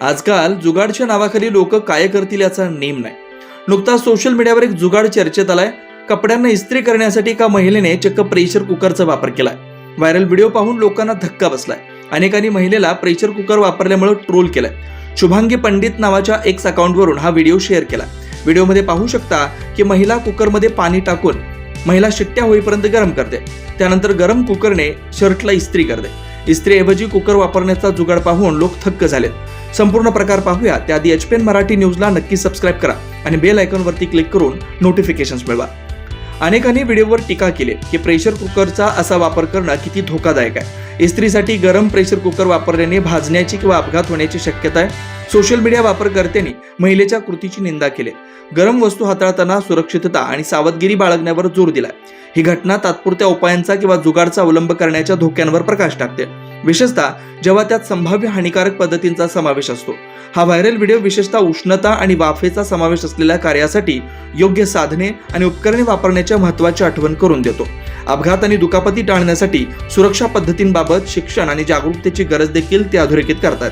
आजकाल जुगाडच्या नावाखाली लोक काय करतील याचा नेम नाही. नुकताच सोशल मीडियावर एक जुगाड चर्चेत आलाय. कपड्यांना इस्त्री करण्यासाठी एका महिलेने चक्क प्रेशर कुकरचा वापर केलाय. व्हायरल व्हिडिओ पाहून लोकांना धक्का बसलाय. अनेकांनी महिलेला प्रेशर कुकर वापरल्यामुळे ट्रोल केलाय. शुभांगी पंडित नावाच्या एक्स अकाउंटवरून हा व्हिडिओ शेअर केला. व्हिडिओमध्ये पाहू शकता की महिला कुकरमध्ये पाणी टाकून महिला शिट्ट्या होईपर्यंत गरम करते. त्यानंतर गरम कुकरने शर्टला इस्त्री करते. इस्त्रीऐवजी कुकर वापरण्याचा जुगाड पाहून लोक थक्क झालेत. संपूर्ण प्रकार पाहूया. त्याआधी एच पी एन मराठी न्यूजला नक्की सबस्क्राईब करा आणि बेल आयकॉनवरती क्लिक करून नोटिफिकेशन्स मिळवा. अनेकांनी व्हिडिओवर टीका केली की प्रेशर कुकरचा असा वापर करणं किती धोकादायक आहे. इस्त्रीसाठी गरम प्रेशर कुकर वापरल्याने भाजण्याची किंवा अपघात होण्याची शक्यता आहे. सोशल मीडिया वापरकर्त्यांनी महिलेच्या कृतीची निंदा केली. गरम वस्तू हाताळताना सुरक्षितता आणि सावधगिरी बाळगण्यावर जोर दिलाय. ही घटना तात्पुरत्या उपायांचा किंवा जुगाडचा अवलंब करण्याच्या धोक्यांवर प्रकाश टाकते. विशेषतः जेव्हा त्यात संभाव्य हानिकारक पद्धतींचा समावेश असतो. हा व्हायरल व्हिडिओ विशेषतः उष्णता आणि वाफेचा समावेश असलेल्या कार्यासाठी योग्य साधने आणि उपकरणे वापरण्याच्या महत्वाची आठवण करून देतो. अपघात आणि दुखापती टाळण्यासाठी सुरक्षा पद्धतींबाबत शिक्षण आणि जागरूकतेची गरज देखील ते अधोरेखित करतात.